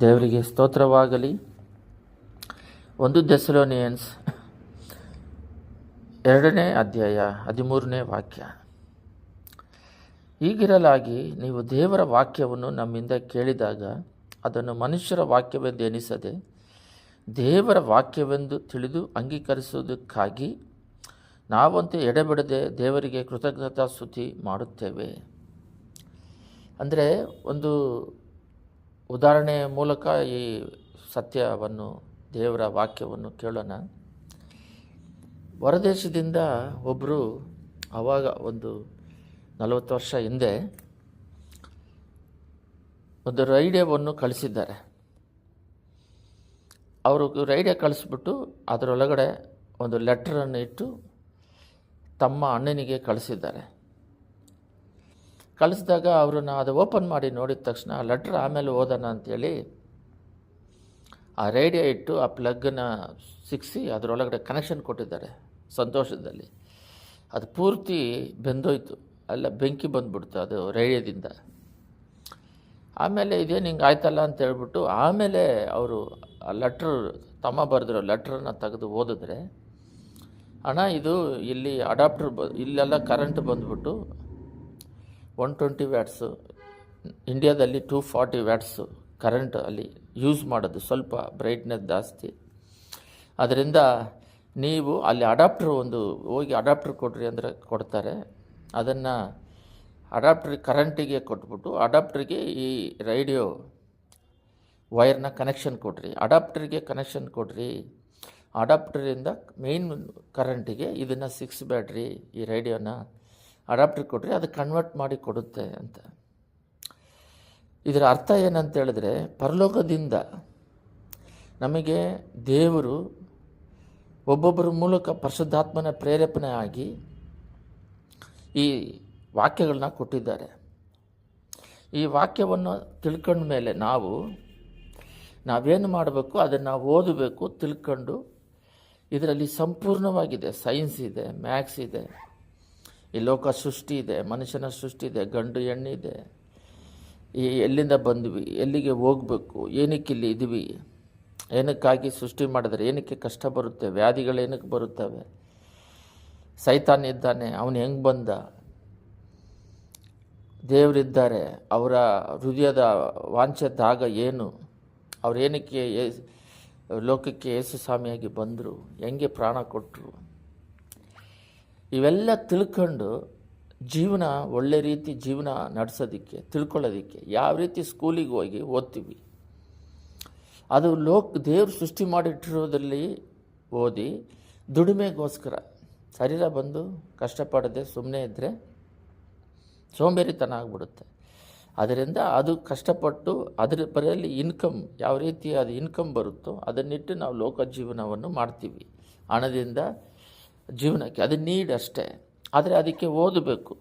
ದೇವರಿಗೆ ಸ್ತೋತ್ರವಾಗಲಿ. ಒಂದು ದೆಸಲೋನಿಯನ್ಸ್ ಎರಡನೇ ಅಧ್ಯಾಯ ಹದಿಮೂರನೇ ವಾಕ್ಯ. ಹೀಗಿರಲಾಗಿ ನೀವು ದೇವರ ವಾಕ್ಯವನ್ನು ನಮ್ಮಿಂದ ಕೇಳಿದಾಗ ಅದನ್ನು ಮನುಷ್ಯರ ವಾಕ್ಯವೆಂದು ಎನಿಸದೆ ದೇವರ ವಾಕ್ಯವೆಂದು ತಿಳಿದು ಅಂಗೀಕರಿಸುವುದಕ್ಕಾಗಿ ನಾವಂತೆ ಎಡೆಬಿಡದೆ ದೇವರಿಗೆ ಕೃತಜ್ಞತಾ ಸ್ತುತಿ ಮಾಡುತ್ತೇವೆ. ಅಂದರೆ ಒಂದು ಉದಾಹರಣೆಯ ಮೂಲಕ ಈ ಸತ್ಯವನ್ನು, ದೇವರ ವಾಕ್ಯವನ್ನು ಕೇಳೋಣ. ಹೊರದೇಶದಿಂದ ಒಬ್ಬರು ಆವಾಗ ಒಂದು ನಲವತ್ತು ವರ್ಷ ಹಿಂದೆ ಒಂದು ರೈಡಿಯೋವನ್ನು ಕಳಿಸಿದ್ದಾರೆ. ಅವರು ರೈಡಿಯೋ ಕಳಿಸ್ಬಿಟ್ಟು ಅದರೊಳಗಡೆ ಒಂದು ಲೆಟ್ರನ್ನು ಇಟ್ಟು ತಮ್ಮ ಅಣ್ಣನಿಗೆ ಕಳಿಸಿದ್ದಾರೆ. ಕಳಿಸಿದಾಗ ಅವ್ರನ್ನ ಅದು ಓಪನ್ ಮಾಡಿ ನೋಡಿದ ತಕ್ಷಣ ಆ ಲೆಟ್ರ್ ಆಮೇಲೆ ಓದೋಣ ಅಂಥೇಳಿ ಆ ರೇಡಿಯೋ ಇಟ್ಟು ಆ ಪ್ಲಗ್ನ ಸಿಕ್ಕಿಸಿ ಅದರೊಳಗಡೆ ಕನೆಕ್ಷನ್ ಕೊಟ್ಟಿದ್ದಾರೆ ಸಂತೋಷದಲ್ಲಿ. ಅದು ಪೂರ್ತಿ ಬೆಂದೋಯ್ತು. ಅಲ್ಲ, ಬೆಂಕಿ ಬಂದ್ಬಿಡ್ತು ಅದು ರೇಡಿಯೋದಿಂದ. ಆಮೇಲೆ ಇದೇನು ಹಿಂಗೆ ಆಯ್ತಲ್ಲ ಅಂತ ಹೇಳ್ಬಿಟ್ಟು ಆಮೇಲೆ ಅವರು ಆ ಲೆಟ್ರ್, ತಮ್ಮ ಬರೆದಿರೋ ಲೆಟ್ರನ್ನ ತೆಗೆದು ಓದಿದ್ರೆ, ಅಣ್ಣ ಇದು ಇಲ್ಲಿ ಅಡಾಪ್ಟರ್ ಬ ಇಲ್ಲೆಲ್ಲ ಕರೆಂಟ್ ಬಂದ್ಬಿಟ್ಟು ಒನ್ ಟ್ವೆಂಟಿ ವ್ಯಾಟ್ಸು ಇಂಡಿಯಾದಲ್ಲಿ ಟೂ ಫಾರ್ಟಿ ವ್ಯಾಟ್ಸು ಕರೆಂಟ್ ಅಲ್ಲಿ ಯೂಸ್ ಮಾಡೋದು ಸ್ವಲ್ಪ ಬ್ರೈಟ್ನೆಸ್ ಜಾಸ್ತಿ. ಅದರಿಂದ ನೀವು ಅಲ್ಲಿ ಅಡಾಪ್ಟ್ರ್ ಒಂದು ಹೋಗಿ ಅಡಾಪ್ಟ್ರ್ ಕೊಡ್ರಿ ಅಂದರೆ ಕೊಡ್ತಾರೆ. ಅದನ್ನು ಅಡಾಪ್ಟ್ರ್ ಕರೆಂಟಿಗೆ ಕೊಟ್ಬಿಟ್ಟು ಅಡಾಪ್ಟ್ರಿಗೆ ಈ ರೇಡಿಯೋ ವೈರ್ನ ಕನೆಕ್ಷನ್ ಕೊಡ್ರಿ. ಅಡಾಪ್ಟ್ರಿಗೆ ಕನೆಕ್ಷನ್ ಕೊಡ್ರಿ. ಅಡಾಪ್ಟ್ರಿಂದ ಮೇನ್ ಕರೆಂಟಿಗೆ ಇದನ್ನು ಸಿಕ್ಸ್ ಬ್ಯಾಟ್ರಿ ಈ ರೇಡಿಯೋನ ಅಡಾಪ್ಟರ್ ಕೊಟ್ಟರೆ ಅದು ಕನ್ವರ್ಟ್ ಮಾಡಿ ಕೊಡುತ್ತೆ ಅಂತ. ಇದರ ಅರ್ಥ ಏನಂತ ಹೇಳಿದ್ರೆ ಪರಲೋಕದಿಂದ ನಮಗೆ ದೇವರು ಒಬ್ಬೊಬ್ಬರ ಮೂಲಕ ಪರಿಶುದ್ಧಾತ್ಮನ ಪ್ರೇರೇಪಣೆ ಆಗಿ ಈ ವಾಕ್ಯಗಳನ್ನ ಕೊಟ್ಟಿದ್ದಾರೆ. ಈ ವಾಕ್ಯವನ್ನು ತಿಳ್ಕೊಂಡ ಮೇಲೆ ನಾವು ನಾವೇನು ಮಾಡಬೇಕು? ಅದನ್ನು ಓದಬೇಕು, ತಿಳ್ಕೊಂಡು ಇದರಲ್ಲಿ ಸಂಪೂರ್ಣವಾಗಿದೆ. ಸೈನ್ಸ್ ಇದೆ ಮ್ಯಾಥ್ಸ್ ಇದೆ. ಈ ಲೋಕ ಸೃಷ್ಟಿ ಇದೆ, ಮನುಷ್ಯನ ಸೃಷ್ಟಿ ಇದೆ, ಗಂಡು ಹೆಣ್ಣಿದೆ ಈ ಎಲ್ಲಿಂದ ಬಂದ್ವಿ, ಎಲ್ಲಿಗೆ ಹೋಗಬೇಕು, ಏನಕ್ಕೆ ಇಲ್ಲಿ ಇದ್ವಿ, ಏನಕ್ಕಾಗಿ ಸೃಷ್ಟಿ ಮಾಡಿದರೆ, ಏನಕ್ಕೆ ಕಷ್ಟ ಬರುತ್ತೆ, ವ್ಯಾಧಿಗಳು ಏನಕ್ಕೆ ಬರುತ್ತವೆ. ಸೈತಾನ್ ಇದ್ದಾನೆ, ಅವನು ಹೆಂಗೆ ಬಂದ? ದೇವರಿದ್ದಾರೆ, ಅವರ ಹೃದಯದ ವಾಂಛೆ ದಾಗ ಏನು? ಅವ್ರು ಏನಕ್ಕೆ ಲೋಕಕ್ಕೆ ಯೇಸು ಸ್ವಾಮಿಯಾಗಿ ಬಂದರು, ಹೆಂಗೆ ಪ್ರಾಣ ಕೊಟ್ಟರು ಇವೆಲ್ಲ ತಿಳ್ಕೊಂಡು ಜೀವನ ಒಳ್ಳೆ ರೀತಿ ಜೀವನ ನಡೆಸೋದಕ್ಕೆ, ತಿಳ್ಕೊಳ್ಳೋದಕ್ಕೆ ಯಾವ ರೀತಿ ಸ್ಕೂಲಿಗೆ ಹೋಗಿ ಓದ್ತೀವಿ? ಅದು ಲೋಕ, ದೇವರು ಸೃಷ್ಟಿ ಮಾಡಿಟ್ಟಿರೋದ್ರಲ್ಲಿ ಓದಿ ದುಡಿಮೆಗೋಸ್ಕರ ಶರೀರ ಬಂದು ಕಷ್ಟಪಡದೆ ಸುಮ್ಮನೆ ಇದ್ದರೆ ಸೋಂಬೇರಿತನ ಆಗಿಬಿಡುತ್ತೆ. ಅದರಿಂದ ಅದು ಕಷ್ಟಪಟ್ಟು ಅದರ ಬರೆಯಲ್ಲಿ ಇನ್ಕಮ್ ಯಾವ ರೀತಿ ಅದು ಇನ್ಕಮ್ ಬರುತ್ತೋ ಅದನ್ನಿಟ್ಟು ನಾವು ಲೋಕ ಜೀವನವನ್ನು ಮಾಡ್ತೀವಿ. ಹಣದಿಂದ ಜೀವನಕ್ಕೆ. ಅದು ನೀಡ್ ಅಷ್ಟೇ. ಆದರೆ ಅದಕ್ಕೆ ಓದಬೇಕು.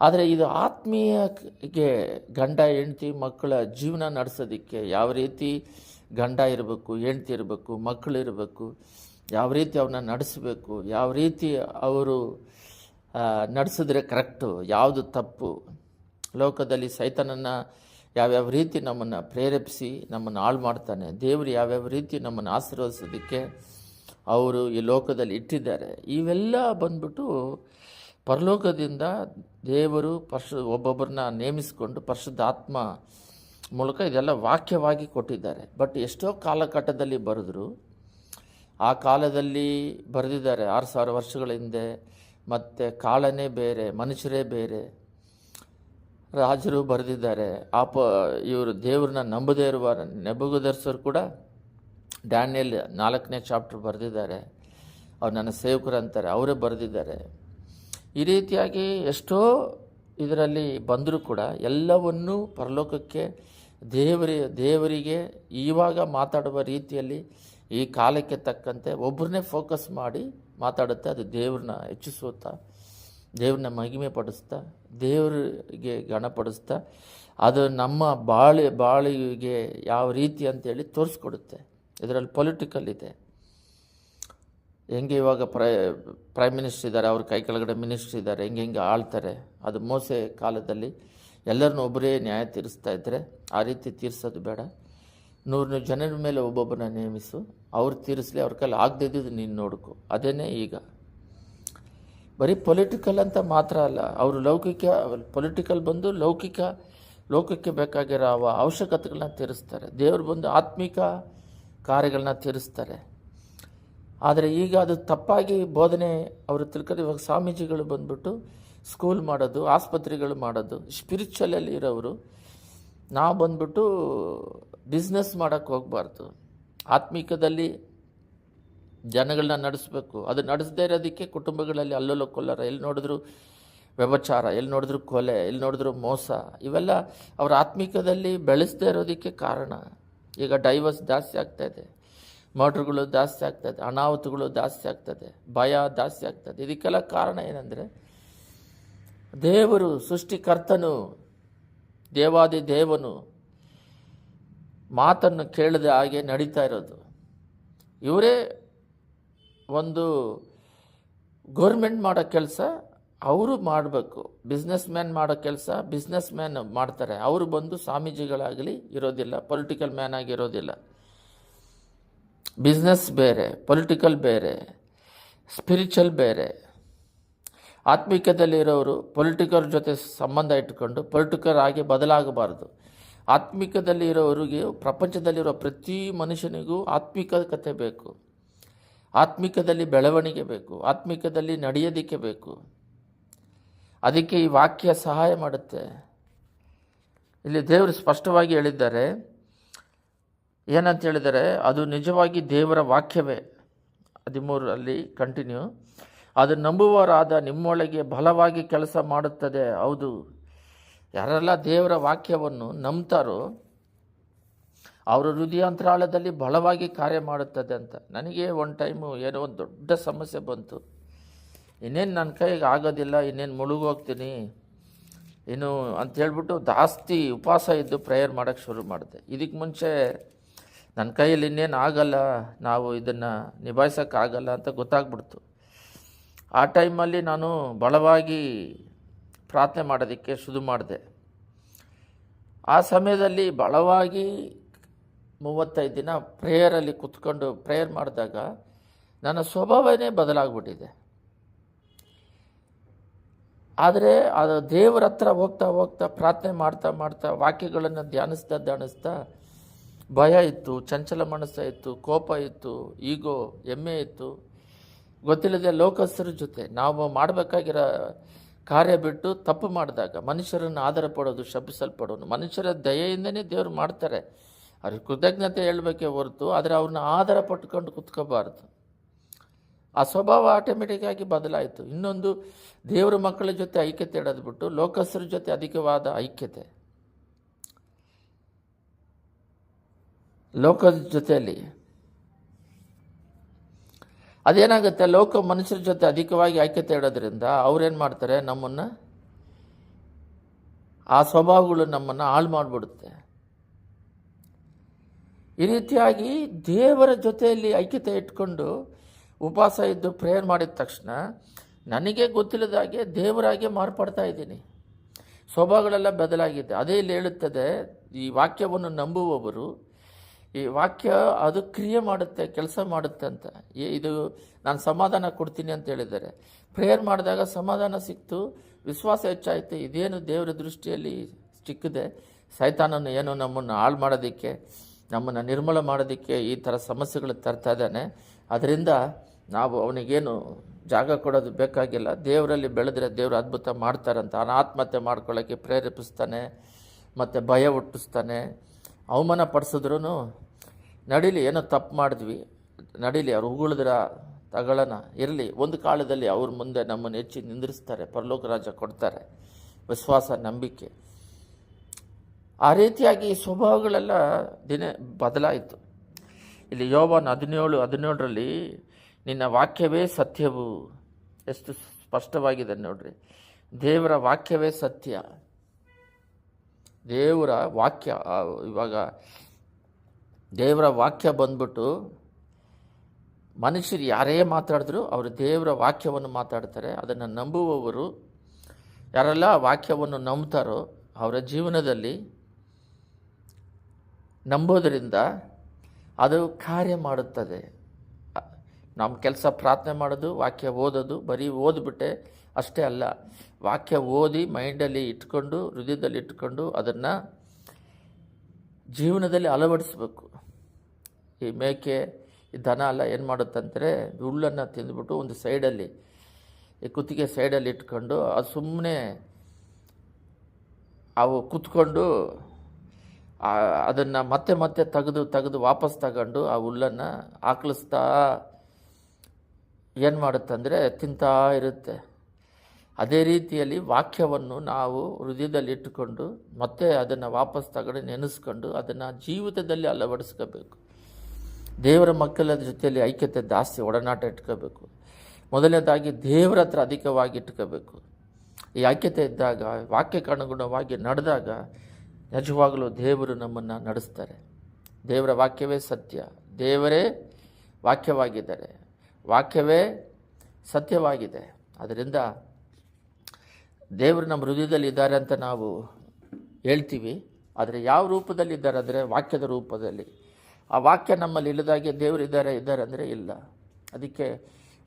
ಆದರೆ ಇದು ಆತ್ಮೀಯಗೆ ಗಂಡ, ಹೆಂಡತಿ, ಮಕ್ಕಳ ಜೀವನ ನಡೆಸೋದಕ್ಕೆ ಯಾವ ರೀತಿ ಗಂಡ ಇರಬೇಕು, ಹೆಂಡ್ತಿ ಇರಬೇಕು, ಮಕ್ಕಳು ಇರಬೇಕು, ಯಾವ ರೀತಿ ಅವನ್ನ ನಡೆಸಬೇಕು, ಯಾವ ರೀತಿ ಅವರು ನಡೆಸಿದ್ರೆ ಕರೆಕ್ಟು, ಯಾವುದು ತಪ್ಪು. ಲೋಕದಲ್ಲಿ ಸೈತನನ್ನು ಯಾವ್ಯಾವ ರೀತಿ ನಮ್ಮನ್ನು ಪ್ರೇರೇಪಿಸಿ ನಮ್ಮನ್ನು ಹಾಳು ಮಾಡ್ತಾನೆ, ದೇವರು ಯಾವ್ಯಾವ ರೀತಿ ನಮ್ಮನ್ನು ಆಶೀರ್ವದಿಸೋದಕ್ಕೆ ಅವರು ಈ ಲೋಕದಲ್ಲಿ ಇಟ್ಟಿದ್ದಾರೆ. ಇವೆಲ್ಲ ಬಂದ್ಬಿಟ್ಟು ಪರಲೋಕದಿಂದ ದೇವರು ಪರ್ಶ ಒಬ್ಬೊಬ್ಬರನ್ನ ನೇಮಿಸಿಕೊಂಡು ಪರಿಶುದ್ಧಾತ್ಮ ಮೂಲಕ ಇದೆಲ್ಲ ವಾಕ್ಯವಾಗಿ ಕೊಟ್ಟಿದ್ದಾರೆ. ಬಟ್ ಎಷ್ಟೋ ಕಾಲಘಟ್ಟದಲ್ಲಿ ಬರೆದ್ರು, ಆ ಕಾಲದಲ್ಲಿ ಬರೆದಿದ್ದಾರೆ, ಆರು ಸಾವಿರ ವರ್ಷಗಳ ಹಿಂದೆ, ಮತ್ತು ಕಾಲನೇ ಬೇರೆ, ಮನುಷ್ಯರೇ ಬೇರೆ. ರಾಜರು ಬರೆದಿದ್ದಾರೆ, ಆಪ ಇವರು ದೇವ್ರನ್ನ ನಂಬದೇ ಇರುವ ನೆಬಗುದರ್ಸರು ಕೂಡ ಡ್ಯಾನಿಯಲ್ ನಾಲ್ಕನೇ ಚಾಪ್ಟರ್ ಬರೆದಿದ್ದಾರೆ. ಅವ್ರು ನನ್ನ ಸೇವಕರು ಅಂತಾರೆ, ಅವರೇ ಬರೆದಿದ್ದಾರೆ. ಈ ರೀತಿಯಾಗಿ ಎಷ್ಟೋ ಇದರಲ್ಲಿ ಬಂದರೂ ಕೂಡ ಎಲ್ಲವನ್ನೂ ಪರಲೋಕಕ್ಕೆ ದೇವರಿ, ದೇವರಿಗೆ ಇವಾಗ ಮಾತಾಡುವ ರೀತಿಯಲ್ಲಿ ಈ ಕಾಲಕ್ಕೆ ತಕ್ಕಂತೆ ಒಬ್ಬರನ್ನೇ ಫೋಕಸ್ ಮಾಡಿ ಮಾತಾಡುತ್ತೆ, ಅದು ದೇವ್ರನ್ನ ಹೆಚ್ಚಿಸುತ್ತಾ, ದೇವ್ರನ್ನ ಮಹಿಮೆ ಪಡಿಸ್ತಾ, ದೇವರಿಗೆ ಗಣಪಡಿಸ್ತಾ ಅದು ನಮ್ಮ ಬಾಳಿ, ಬಾಳಿಗೆ ಯಾವ ರೀತಿ ಅಂತೇಳಿ ತೋರಿಸ್ಕೊಡುತ್ತೆ. ಇದರಲ್ಲಿ ಪೊಲಿಟಿಕಲ್ ಇದೆ. ಹೆಂಗೆ ಇವಾಗ ಪ್ರೈ ಪ್ರೈಮ್ ಮಿನಿಸ್ಟರ್ ಇದ್ದಾರೆ, ಅವ್ರ ಕೈ ಕೆಳಗಡೆ ಮಿನಿಸ್ಟ್ರ್ ಇದ್ದಾರೆ, ಹೆಂಗೆ ಹೆಂಗೆ ಆಳ್ತಾರೆ, ಅದು ಮೋಸೆ ಕಾಲದಲ್ಲಿ ಎಲ್ಲರನ್ನೂ ಒಬ್ಬರೇ ನ್ಯಾಯ ತೀರಿಸ್ತಾ ಇದ್ದರೆ ಆ ರೀತಿ ತೀರಿಸೋದು ಬೇಡ. ನೂರು ನೂರು ಜನರ ಮೇಲೆ ಒಬ್ಬೊಬ್ಬರನ್ನ ನೇಮಿಸು, ಅವ್ರು ತೀರಿಸಲಿ ಅವ್ರ ಕೈಲಿ ಆಗದಿದ್ದು ನೀನು ನೋಡ್ಕೊ, ಅದೇನೇ ಈಗ. ಬರೀ ಪೊಲಿಟಿಕಲ್ ಅಂತ ಮಾತ್ರ ಅಲ್ಲ, ಅವರು ಲೌಕಿಕ ಪೊಲಿಟಿಕಲ್ ಬಂದು ಲೌಕಿಕ, ಲೋಕಕ್ಕೆ ಬೇಕಾಗಿರೋ ಅವ ಅವಶ್ಯಕತೆಗಳನ್ನ ತೀರಿಸ್ತಾರೆ. ದೇವರು ಬಂದು ಆತ್ಮಿಕ ಕಾರ್ಯಗಳನ್ನ ತೀರಿಸ್ತಾರೆ. ಆದರೆ ಈಗ ಅದು ತಪ್ಪಾಗಿ ಬೋಧನೆ, ಅವರು ತಿಳ್ಕೊಂಡು ಇವಾಗ ಸ್ವಾಮೀಜಿಗಳು ಬಂದ್ಬಿಟ್ಟು ಸ್ಕೂಲ್ ಮಾಡೋದು, ಆಸ್ಪತ್ರೆಗಳು ಮಾಡೋದು ಸ್ಪಿರಿಚುವಲಲ್ಲಿ ಇರೋರು ನಾವು ಬಂದ್ಬಿಟ್ಟು ಬಿಸ್ನೆಸ್ ಮಾಡೋಕ್ಕೆ ಹೋಗಬಾರ್ದು. ಆತ್ಮಿಕದಲ್ಲಿ ಜನಗಳನ್ನ ನಡೆಸಬೇಕು. ಅದು ನಡೆಸದೇ ಇರೋದಕ್ಕೆ ಕುಟುಂಬಗಳಲ್ಲಿ ಅಲ್ಲಲ್ಲೋ ಕೊಲ್ಲರ ಎಲ್ಲಿ ನೋಡಿದ್ರು ವ್ಯಭಚಾರ ಎಲ್ಲಿ ನೋಡಿದ್ರು ಕೊಲೆ ಎಲ್ಲಿ ನೋಡಿದ್ರು ಮೋಸ, ಇವೆಲ್ಲ ಅವರ ಆತ್ಮಿಕದಲ್ಲಿ ಬೆಳೆಸದೇ ಇರೋದಕ್ಕೆ ಕಾರಣ. ಈಗ ಡೈವರ್ಸ್ ಜಾಸ್ತಿ ಆಗ್ತಾಯಿದೆ ಮರ್ಡ್ರ್ಗಳು ಜಾಸ್ತಿ ಆಗ್ತದೆ ಅನಾಹುತಗಳು ಜಾಸ್ತಿ ಆಗ್ತದೆ ಭಯ ಜಾಸ್ತಿ ಆಗ್ತದೆ ಇದಕ್ಕೆಲ್ಲ ಕಾರಣ ಏನಂದರೆ, ದೇವರು, ಸೃಷ್ಟಿಕರ್ತನು, ದೇವಾದಿ ದೇವನು ಮಾತನ್ನು ಕೇಳದೆ ಹಾಗೆ ನಡೀತಾ ಇರೋದು. ಇವರೇ ಒಂದು ಗೌರ್ಮೆಂಟ್ ಮಾಡೋ ಕೆಲಸ ಅವರು ಮಾಡಬೇಕು ಬಿಸ್ನೆಸ್ ಮ್ಯಾನ್ ಮಾಡೋ ಕೆಲಸ ಬಿಸ್ನೆಸ್ ಮ್ಯಾನ್ ಮಾಡ್ತಾರೆ. ಅವರು ಬಂದು ಸ್ವಾಮೀಜಿಗಳಾಗಲಿ ಇರೋದಿಲ್ಲ ಪೊಲಿಟಿಕಲ್ ಮ್ಯಾನ್ ಆಗಿರೋದಿಲ್ಲ ಬಿಸ್ನೆಸ್ ಬೇರೆ ಪೊಲಿಟಿಕಲ್ ಬೇರೆ ಸ್ಪಿರಿಚುವಲ್ ಬೇರೆ. ಆತ್ಮಿಕದಲ್ಲಿರೋರು ಪೊಲಿಟಿಕಲ್ ಜೊತೆ ಸಂಬಂಧ ಇಟ್ಕೊಂಡು ಪೊಲಿಟಿಕಲ್ ಆಗಿ ಬದಲಾಗಬಾರ್ದು. ಆತ್ಮಿಕದಲ್ಲಿ ಇರೋರಿಗೆ ಪ್ರಪಂಚದಲ್ಲಿರೋ ಪ್ರತಿ ಮನುಷ್ಯನಿಗೂ ಆತ್ಮಿಕತೆ ಬೇಕು. ಆತ್ಮಿಕದಲ್ಲಿ ಬೆಳವಣಿಗೆ ಬೇಕು. ಆತ್ಮಿಕದಲ್ಲಿ ನಡೆಯೋದಕ್ಕೆ ಬೇಕು. ಅದಕ್ಕೆ ಈ ವಾಕ್ಯ ಸಹಾಯ ಮಾಡುತ್ತೆ. ಇಲ್ಲಿ ದೇವರು ಸ್ಪಷ್ಟವಾಗಿ ಹೇಳಿದ್ದಾರೆ. ಏನಂತ ಹೇಳಿದರೆ ಅದು ನಿಜವಾಗಿ ದೇವರ ವಾಕ್ಯವೇ. ಹದಿಮೂರರಲ್ಲಿ ಕಂಟಿನ್ಯೂ ಅದು ನಂಬುವವರಾದ ನಿಮ್ಮೊಳಗೆ ಬಲವಾಗಿ ಕೆಲಸ ಮಾಡುತ್ತದೆ. ಹೌದು. ಯಾರೆಲ್ಲ ದೇವರ ವಾಕ್ಯವನ್ನು ನಂಬ್ತಾರೋ ಅವರ ಹೃದಯಾಂತರಾಳದಲ್ಲಿ ಬಲವಾಗಿ ಕಾರ್ಯ ಮಾಡುತ್ತದೆ ಅಂತ. ನನಗೆ ಒಂದು ಟೈಮು ಏನೋ ಒಂದು ದೊಡ್ಡ ಸಮಸ್ಯೆ ಬಂತು. ಇನ್ನೇನು ನನ್ನ ಕೈಗೆ ಆಗೋದಿಲ್ಲ, ಇನ್ನೇನು ಮುಳುಗೋಗ್ತೀನಿ. ಇನ್ನು ಅಂಥೇಳ್ಬಿಟ್ಟು ಜಾಸ್ತಿ ಉಪವಾಸ ಇದ್ದು ಪ್ರೇಯರ್ ಮಾಡೋಕ್ಕೆ ಶುರು ಮಾಡಿದೆ. ಇದಕ್ಕೆ ಮುಂಚೆ ನನ್ನ ಕೈಯಲ್ಲಿ ಇನ್ನೇನು ಆಗಲ್ಲ, ನಾವು ಇದನ್ನು ನಿಭಾಯಿಸೋಕ್ಕಾಗಲ್ಲ ಅಂತ ಗೊತ್ತಾಗ್ಬಿಡ್ತು. ಆ ಟೈಮಲ್ಲಿ ನಾನು ಬಲವಾಗಿ ಪ್ರಾರ್ಥನೆ ಮಾಡೋದಕ್ಕೆ ಶುರು ಮಾಡಿದೆ. ಆ ಸಮಯದಲ್ಲಿ ಬಲವಾಗಿ ಮೂವತ್ತೈದು ದಿನ ಪ್ರೇಯರಲ್ಲಿ ಕುತ್ಕೊಂಡು ಪ್ರೇಯರ್ ಮಾಡಿದಾಗ ನನ್ನ ಸ್ವಭಾವನೇ ಬದಲಾಗ್ಬಿಟ್ಟಿದೆ. ಆದರೆ ಅದು ದೇವರ ಹತ್ರ ಹೋಗ್ತಾ ಹೋಗ್ತಾ ಪ್ರಾರ್ಥನೆ ಮಾಡ್ತಾ ಮಾಡ್ತಾ ವಾಕ್ಯಗಳನ್ನು ಧ್ಯಾನಿಸ್ತಾ ಧ್ಯಾನಿಸ್ತಾ ಭಯ ಇತ್ತು, ಚಂಚಲ ಮನಸ್ಸ ಇತ್ತು, ಕೋಪ ಇತ್ತು, ಈಗೋ ಹೆಮ್ಮೆ ಇತ್ತು. ಗೊತ್ತಿಲ್ಲದೆ ಲೋಕಸ್ಥರ ಜೊತೆ ನಾವು ಮಾಡಬೇಕಾಗಿರೋ ಕಾರ್ಯ ಬಿಟ್ಟು ತಪ್ಪು ಮಾಡಿದಾಗ ಮನುಷ್ಯರನ್ನು ಆಧಾರ ಪಡೋದು ಶಪಿಸಲ್ಪಡೋನು ಮನುಷ್ಯರ ದಯೆಯಿಂದನೇ ದೇವರು ಮಾಡ್ತಾರೆ. ಅವ್ರಿಗೆ ಕೃತಜ್ಞತೆ ಹೇಳಬೇಕೇ ಹೊರತು, ಆದರೆ ಅವ್ರನ್ನ ಆಧಾರ ಪಟ್ಕೊಂಡು ಕುತ್ಕೋಬಾರ್ದು. ಆ ಸ್ವಭಾವ ಆಟೋಮೆಟಿಕ್ಕಾಗಿ ಬದಲಾಯಿತು. ಇನ್ನೊಂದು ದೇವರ ಮಕ್ಕಳ ಜೊತೆ ಐಕ್ಯತೆ ಇಡೋದು ಬಿಟ್ಟು ಲೋಕಸ್ಥರ ಜೊತೆ ಅಧಿಕವಾದ ಐಕ್ಯತೆ. ಲೋಕದ ಜೊತೆಯಲ್ಲಿ ಅದೇನಾಗುತ್ತೆ? ಲೋಕ ಮನುಷ್ಯರ ಜೊತೆ ಅಧಿಕವಾಗಿ ಐಕ್ಯತೆ ಇಡೋದ್ರಿಂದ ಅವ್ರೇನು ಮಾಡ್ತಾರೆ? ನಮ್ಮನ್ನು ಆ ಸ್ವಭಾವಗಳು ನಮ್ಮನ್ನು ಹಾಳು ಮಾಡಿಬಿಡುತ್ತೆ. ಈ ರೀತಿಯಾಗಿ ದೇವರ ಜೊತೆಯಲ್ಲಿ ಐಕ್ಯತೆ ಇಟ್ಕೊಂಡು ಉಪವಾಸ ಇದ್ದು ಪ್ರೇಯರ್ ಮಾಡಿದ ತಕ್ಷಣ ನನಗೆ ಗೊತ್ತಿಲ್ಲದ ಹಾಗೆ ದೇವರಾಗೆ ಮಾರ್ಪಡ್ತಾ ಇದ್ದೀನಿ. ಸ್ವಭಾವಗಳೆಲ್ಲ ಬದಲಾಗಿದೆ. ಅದೇ ಇಲ್ಲಿ ಹೇಳುತ್ತದೆ, ಈ ವಾಕ್ಯವನ್ನು ನಂಬುವವರು, ಈ ವಾಕ್ಯ ಅದು ಕ್ರಿಯೆ ಮಾಡುತ್ತೆ, ಕೆಲಸ ಮಾಡುತ್ತೆ ಅಂತ. ಇದು ನಾನು ಸಮಾಧಾನ ಕೊಡ್ತೀನಿ ಅಂತ ಹೇಳಿದ್ದಾರೆ. ಪ್ರೇಯರ್ ಮಾಡಿದಾಗ ಸಮಾಧಾನ ಸಿಕ್ತು, ವಿಶ್ವಾಸ ಹೆಚ್ಚಾಯಿತು. ಇದೇನು ದೇವರ ದೃಷ್ಟಿಯಲ್ಲಿ ಚಿಕ್ಕದೆ ಸೈತಾನನ್ನು ಏನು ನಮ್ಮನ್ನು ಹಾಳು ಮಾಡೋದಕ್ಕೆ, ನಮ್ಮನ್ನು ನಿರ್ಮಲ ಮಾಡೋದಕ್ಕೆ ಈ ಥರ ಸಮಸ್ಯೆಗಳು ತರ್ತಾ ಇದ್ದಾನೆ. ಅದರಿಂದ ನಾವು ಅವನಿಗೇನು ಜಾಗ ಕೊಡೋದು ಬೇಕಾಗಿಲ್ಲ. ದೇವರಲ್ಲಿ ಬೆಳೆದ್ರೆ ದೇವರು ಅದ್ಭುತ ಮಾಡ್ತಾರಂತ. ಅವನ ಆತ್ಮಹತ್ಯೆ ಮಾಡ್ಕೊಳ್ಳೋಕ್ಕೆ ಪ್ರೇರೇಪಿಸ್ತಾನೆ, ಮತ್ತು ಭಯ ಹುಟ್ಟಿಸ್ತಾನೆ. ಅವಮಾನ ಪಡಿಸಿದ್ರೂ ನಡೀಲಿ ಏನೋ ತಪ್ಪು ಮಾಡಿದ್ವಿ. ನಡೀಲಿ ಅವ್ರು ಉಗುಳಿದ್ರ ತಗೊಳ್ಳೋಣ ಇರಲಿ, ಒಂದು ಕಾಲದಲ್ಲಿ ಅವ್ರ ಮುಂದೆ ನಮ್ಮನ್ನು ಹೆಚ್ಚಿ ನಿಂದಿರಿಸ್ತಾರೆ, ಪರಲೋಕ ರಾಜ ಕೊಡ್ತಾರೆ. ವಿಶ್ವಾಸ, ನಂಬಿಕೆ. ಆ ರೀತಿಯಾಗಿ ಸ್ವಭಾವಗಳೆಲ್ಲ ದಿನ ಬದಲಾಯಿತು. ಇಲ್ಲಿ ಯೋವನ್ ಹದಿನೇಳು, ಹದಿನೇಳರಲ್ಲಿ ನಿನ್ನ ವಾಕ್ಯವೇ ಸತ್ಯವು ಎಷ್ಟು ಸ್ಪಷ್ಟವಾಗಿದೆ ನೋಡ್ರಿ. ದೇವರ ವಾಕ್ಯವೇ ಸತ್ಯ. ದೇವರ ವಾಕ್ಯ ಇವಾಗ ದೇವರ ವಾಕ್ಯ ಬಂದ್ಬಿಟ್ಟು ಮನುಷ್ಯರು ಯಾರೇ ಮಾತಾಡಿದ್ರು ಅವರು ದೇವರ ವಾಕ್ಯವನ್ನು ಮಾತಾಡ್ತಾರೆ. ಅದನ್ನು ನಂಬುವವರು ಯಾರೆಲ್ಲ ವಾಕ್ಯವನ್ನು ನಂಬ್ತಾರೋ ಅವರ ಜೀವನದಲ್ಲಿ ನಂಬೋದರಿಂದ ಅದು ಕಾರ್ಯ ಮಾಡುತ್ತದೆ. ನಮ್ಮ ಕೆಲಸ ಪ್ರಾರ್ಥನೆ ಮಾಡೋದು, ವಾಕ್ಯ ಓದೋದು, ಬರೀ ಓದ್ಬಿಟ್ಟೆ ಅಷ್ಟೇ ಅಲ್ಲ. ವಾಕ್ಯ ಓದಿ ಮೈಂಡಲ್ಲಿ ಇಟ್ಕೊಂಡು, ಹೃದಯದಲ್ಲಿ ಇಟ್ಕೊಂಡು ಅದನ್ನು ಜೀವನದಲ್ಲಿ ಅಳವಡಿಸ್ಬೇಕು. ಈ ಮೇಕೆ, ಈ ದನ ಎಲ್ಲ ಏನು ಮಾಡುತ್ತಂದರೆ ಹುಲ್ಲನ್ನು ತಿಂದ್ಬಿಟ್ಟು ಒಂದು ಸೈಡಲ್ಲಿ, ಈ ಕುತ್ತಿಗೆ ಸೈಡಲ್ಲಿ ಇಟ್ಕೊಂಡು ಅದು ಸುಮ್ಮನೆ ಅವು ಕುತ್ಕೊಂಡು ಅದನ್ನು ಮತ್ತೆ ಮತ್ತೆ ತೆಗೆದು ತೆಗೆದು ವಾಪಸ್ ತಗೊಂಡು ಆ ಹುಲ್ಲನ್ನು ಆಕಳಿಸ್ತಾ ಏನು ಮಾಡುತ್ತಂದರೆ ತಿಂತಾ ಇರುತ್ತೆ. ಅದೇ ರೀತಿಯಲ್ಲಿ ವಾಕ್ಯವನ್ನು ನಾವು ಹೃದಯದಲ್ಲಿ ಇಟ್ಟುಕೊಂಡು ಮತ್ತೆ ಅದನ್ನು ವಾಪಸ್ ತಗೊಂಡು ನೆನೆಸ್ಕೊಂಡು ಅದನ್ನು ಜೀವಿತದಲ್ಲಿ ಅಳವಡಿಸ್ಕೋಬೇಕು. ದೇವರ ಮಕ್ಕಳ ಜೊತೆಯಲ್ಲಿ ಐಕ್ಯತೆ ಜಾಸ್ತಿ ಒಡನಾಟ ಇಟ್ಕೋಬೇಕು. ಮೊದಲನೇದಾಗಿ ದೇವರ ಹತ್ರ ಅಧಿಕವಾಗಿ ಇಟ್ಕೋಬೇಕು. ಈ ಐಕ್ಯತೆ ಇದ್ದಾಗ ವಾಕ್ಯಕ್ಕೆ ಅನುಗುಣವಾಗಿ ನಡೆದಾಗ ನಿಜವಾಗಲೂ ದೇವರು ನಮ್ಮನ್ನು ನಡೆಸ್ತಾರೆ. ದೇವರ ವಾಕ್ಯವೇ ಸತ್ಯ. ದೇವರೇ ವಾಕ್ಯವಾಗಿದ್ದಾರೆ. ವಾಕ್ಯವೇ ಸತ್ಯವಾಗಿದೆ. ಅದರಿಂದ ದೇವರು ನಮ್ಮ ಹೃದಯದಲ್ಲಿ ಇದ್ದಾರೆ ಅಂತ ನಾವು ಹೇಳ್ತೀವಿ. ಆದರೆ ಯಾವ ರೂಪದಲ್ಲಿ ಇದ್ದಾರೆ ಅಂದರೆ ವಾಕ್ಯದ ರೂಪದಲ್ಲಿ. ಆ ವಾಕ್ಯ ನಮ್ಮಲ್ಲಿ ಇಲ್ಲದಾಗೆ ದೇವರು ಇದ್ದಾರೆ ಇದ್ದಾರೆ ಅಂದರೆ ಇಲ್ಲ. ಅದಕ್ಕೆ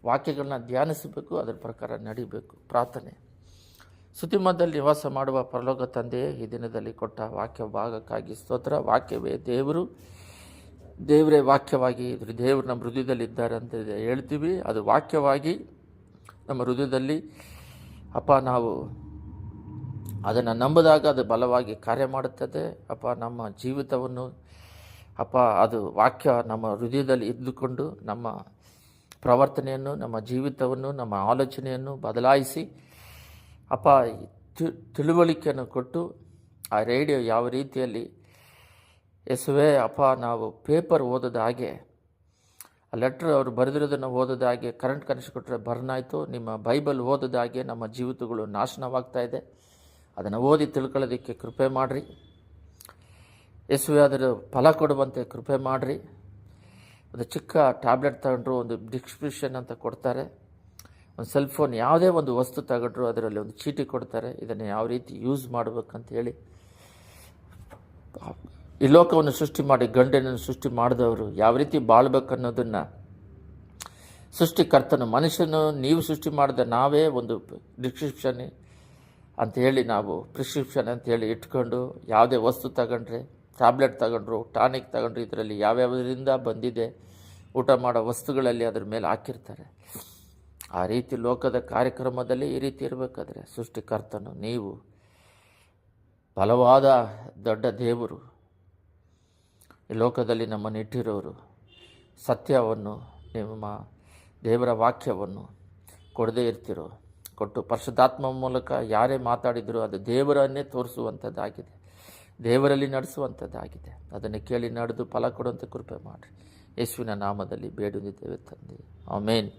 ವಾಕ್ಯಗಳನ್ನ ಧ್ಯಾನಿಸಬೇಕು, ಅದರ ಪ್ರಕಾರ ನಡಿಬೇಕು. ಪ್ರಾರ್ಥನೆ. ಸುತಿಮದಲ್ಲಿ ನಿವಾಸ ಮಾಡುವ ಪರಲೋಕ ತಂದೆಯೇ ಈ ದಿನದಲ್ಲಿ ಕೊಟ್ಟ ವಾಕ್ಯ ಭಾಗಕ್ಕಾಗಿ ಸ್ತೋತ್ರ. ವಾಕ್ಯವೇ ದೇವರು ದೇವರೇ ವಾಕ್ಯವಾಗಿ ಇದ್ರ ದೇವರು ನಮ್ಮ ಹೃದಯದಲ್ಲಿ ಇದ್ದಾರೆ ಅಂತ ಹೇಳ್ತೀವಿ. ಅದು ವಾಕ್ಯವಾಗಿ ನಮ್ಮ ಹೃದಯದಲ್ಲಿ, ಅಪ್ಪ ನಾವು ಅದನ್ನು ನಂಬಿದಾಗ ಅದು ಬಲವಾಗಿ ಕಾರ್ಯ ಮಾಡುತ್ತದೆ. ಅಪ್ಪ ನಮ್ಮ ಜೀವಿತವನ್ನು, ಅಪ್ಪ ಅದು ವಾಕ್ಯ ನಮ್ಮ ಹೃದಯದಲ್ಲಿ ಇದ್ದುಕೊಂಡು ನಮ್ಮ ಪ್ರವರ್ತನೆಯನ್ನು, ನಮ್ಮ ಜೀವಿತವನ್ನು, ನಮ್ಮ ಆಲೋಚನೆಯನ್ನು ಬದಲಾಯಿಸಿ, ಅಪ್ಪ ತಿಳುವಳಿಕೆಯನ್ನು ಕೊಟ್ಟು ಆ ರೇಡಿಯೋ ಯಾವ ರೀತಿಯಲ್ಲಿ ಎಸುವೆ ಅಪ್ಪ, ನಾವು ಪೇಪರ್ ಓದೋದ ಹಾಗೆ, ಆ ಲೆಟ್ರ್ ಅವರು ಬರೆದಿರೋದನ್ನು ಓದೋದ ಹಾಗೆ, ಕರೆಂಟ್ ಕನೆಕ್ಷನ್ ಕೊಟ್ಟರೆ ಬರ್ನ್ ಆಯಿತು ನಿಮ್ಮ ಬೈಬಲ್ ಓದೋದ ಹಾಗೆ ನಮ್ಮ ಜೀವಿತಗಳು ನಾಶನವಾಗ್ತಾ ಇದೆ. ಅದನ್ನು ಓದಿ ತಿಳ್ಕೊಳ್ಳೋದಕ್ಕೆ ಕೃಪೆ ಮಾಡಿರಿ. ಯೇಸುವೆ, ಅದರ ಫಲ ಕೊಡುವಂತೆ ಕೃಪೆ ಮಾಡಿರಿ. ಒಂದು ಚಿಕ್ಕ ಟ್ಯಾಬ್ಲೆಟ್ ತಗೊಂಡ್ರು, ಒಂದು ಡಿಸ್ಕ್ರಿಪ್ಷನ್ ಅಂತ ಕೊಡ್ತಾರೆ. ಒಂದು ಸೆಲ್ ಫೋನ್ ಯಾವುದೇ ಒಂದು ವಸ್ತು ತಗೊಂಡ್ರು, ಅದರಲ್ಲಿ ಒಂದು ಚೀಟಿ ಕೊಡ್ತಾರೆ. ಇದನ್ನು ಯಾವ ರೀತಿ ಯೂಸ್ ಮಾಡಬೇಕಂತ ಹೇಳಿ. ಈ ಲೋಕವನ್ನು ಸೃಷ್ಟಿ ಮಾಡಿ, ಗಂಡನನ್ನು ಸೃಷ್ಟಿ ಮಾಡಿದವರು ಯಾವ ರೀತಿ ಬಾಳ್ಬೇಕು ಅನ್ನೋದನ್ನು ಸೃಷ್ಟಿಕರ್ತನು, ಮನುಷ್ಯನು ನೀವು ಸೃಷ್ಟಿ ಮಾಡಿದ ನಾವೇ ಒಂದು ಡಿಸ್ಕ್ರಿಪ್ಷನ್ ಅಂತ ಹೇಳಿ ನಾವು ಪ್ರಿಸ್ಕ್ರಿಪ್ಷನ್ ಅಂತ ಹೇಳಿ ಇಟ್ಕೊಂಡು ಯಾವುದೇ ವಸ್ತು ತಗೊಂಡ್ರೆ, ಟ್ಯಾಬ್ಲೆಟ್ ತಗೊಂಡ್ರು, ಟಾನಿಕ್ ತಗೊಂಡ್ರು, ಇದರಲ್ಲಿ ಯಾವ್ಯಾವುದರಿಂದ ಬಂದಿದೆ, ಊಟ ಮಾಡೋ ವಸ್ತುಗಳಲ್ಲಿ ಅದ್ರ ಮೇಲೆ ಹಾಕಿರ್ತಾರೆ. ಆ ರೀತಿ ಲೋಕದ ಕಾರ್ಯಕ್ರಮದಲ್ಲಿ ಈ ರೀತಿ ಇರಬೇಕಾದ್ರೆ ಸೃಷ್ಟಿಕರ್ತನು ನೀವು ಬಲವಾದ ದೊಡ್ಡ ದೇವರು. ಈ ಲೋಕದಲ್ಲಿ ನಮ್ಮನ್ನು ಇಟ್ಟಿರೋರು ಸತ್ಯವನ್ನು ನಿಮ್ಮ ದೇವರ ವಾಕ್ಯವನ್ನು ಕೊಡದೇ ಇರ್ತಿರೋ, ಕೊಟ್ಟು ಪರಿಶುದ್ಧಾತ್ಮ ಮೂಲಕ ಯಾರೇ ಮಾತಾಡಿದರೂ ಅದು ದೇವರನ್ನೇ ತೋರಿಸುವಂಥದ್ದಾಗಿದೆ. ದೇವರಲ್ಲಿ ನಡೆಸುವಂಥದ್ದಾಗಿದೆ. ಅದನ್ನು ಕೇಳಿ ನಡೆದು ಫಲ ಕೊಡುವಂಥ ಕೃಪೆ ಮಾಡಿರಿ. ಯೇಸುವಿನ ನಾಮದಲ್ಲಿ ಬೇಡುತ್ತಿದ್ದೇವೆ ತಂದೆ. ಆಮೇನ್.